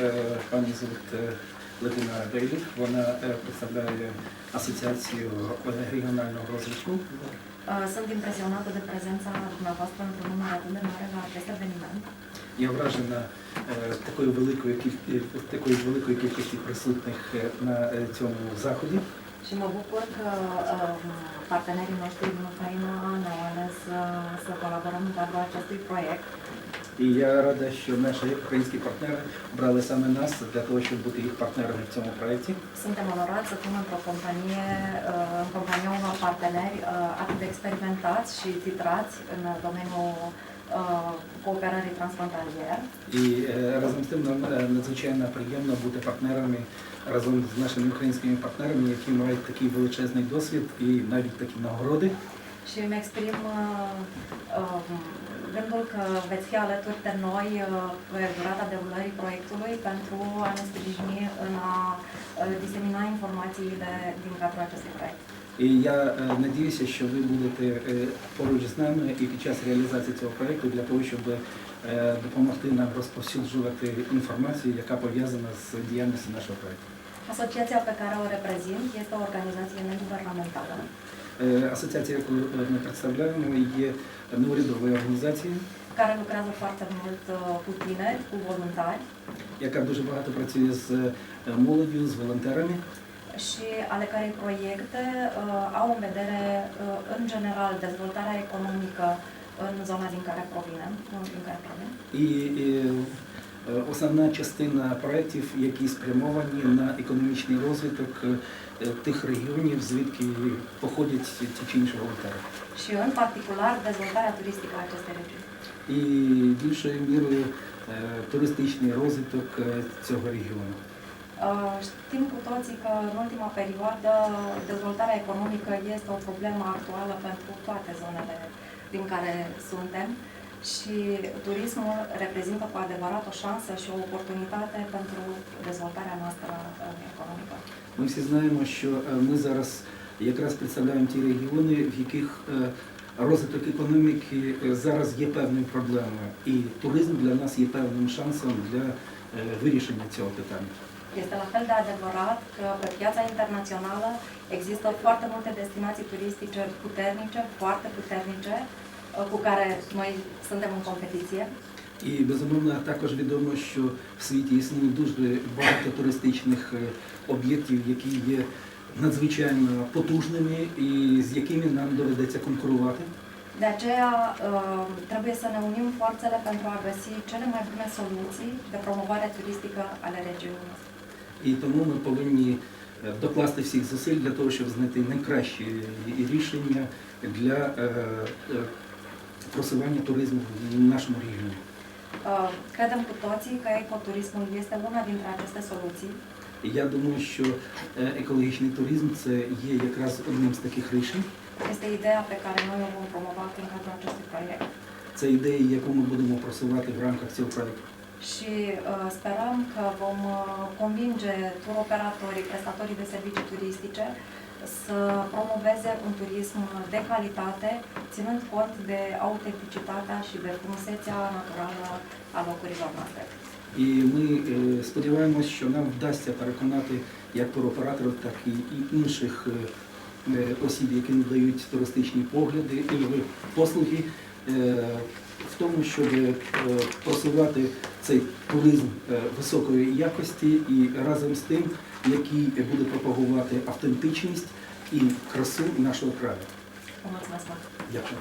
е, пані звуть е, Летина Бейлік. Вона е, представляє асоціацію регіонального розвитку. Uh, Sunt impresionată de prezența dumneavoastră într-un număr atât de mare la acest eveniment. Я вражена е, такою великою е, такою великою кількістю присутних е, на е, цьому заході. Și mă bucur că uh, partenerii noștri din Ucraina ne-au ales uh, să colaborăm în cadrul acestui proiect. І я рада, що наші українські партнери обрали саме нас для того, щоб бути їх партнерами в цьому проєкті. Suntem onorați să fim într-o companie, în compania unor parteneri atât de experimentați și titrați în domeniul uh, cooperării. І е, разом з тим нам е, надзвичайно приємно бути партнерами разом з нашими українськими партнерами, які мають такий величезний досвід і навіть такі нагороди. Și îmi exprim uh, uh, gândul că veți fi alături de noi uh, pe durata derulării proiectului pentru a ne sprijini în a uh, disemina informațiile din cadrul acestui proiect. І я е, надіюся, що ви будете е, поруч з нами і під час реалізації цього проєкту для того, щоб е, допомогти нам розповсюджувати інформацію, яка пов'язана з діяльністю нашого проєкту. Pe care o reprezint organizație neguvernamentală Е, Асоціація, яку е, ми представляємо, є неурядовою організацією, care lucrează foarte mult uh, cu tineri, cu voluntari яка дуже багато працює з е, молоддю, з волонтерами. și ale cărei proiecte uh, au în vedere, uh, în general, dezvoltarea economică în zona din care provinem, din care provinem. І е, е, основна частина проєктів, які спрямовані на економічний розвиток е, тих регіонів, звідки походять ті чи інші волонтери. și în particular dezvoltarea turistică a acestei regiuni. І більшою мірою е, туристичний розвиток е, цього регіону. Uh, Știm cu toții că în ultima perioadă dezvoltarea economică este o problemă actuală pentru toate zonele din care suntem și turismul reprezintă cu adevărat o șansă și o oportunitate pentru dezvoltarea noastră uh, economică. Ми всі знаємо, що е, ми зараз якраз представляємо ті регіони, в яких е, розвиток економіки е, зараз є певною проблемою. І туризм для нас є певним шансом для е, вирішення цього питання. Este la fel de adevărat că pe piața internațională există foarte multe destinații turistice puternice, foarte puternice, uh, cu care noi suntem în competiție. І безумовно також відомо, що в світі існує дуже багато туристичних е, об'єктів, які є надзвичайно потужними і з якими нам доведеться конкурувати. De aceea uh, trebuie să ne unim forțele pentru a găsi cele mai bune soluții de promovare turistică ale regiunii. І тому ми повинні е, докласти всіх зусиль для того, щоб знайти найкращі рішення для е, е, просування туризму в нашому регіоні. Uh, Credem cu toții că ecoturismul este una dintre aceste soluții я думаю, що е, екологічний туризм це є якраз одним з таких рішень. Este ideea pe care noi o vom promova în cadrul acestui proiect. Це ідея, яку ми будемо просувати в рамках цього проєкту. Și uh, sperăm că vom uh, convinge turoperatorii, prestatorii de servicii turistice să promoveze un turism de calitate, ținând cont de autenticitatea și de frumusețea naturală a locurilor noastre. І ми е, сподіваємось, що нам вдасться переконати як туроператорів, так і інших е, е, осіб, які надають туристичні погляди і послуги е, в тому, щоб е, просувати цей туризм е, високої якості і разом з тим, який буде пропагувати автентичність і красу нашого краю. Дякую.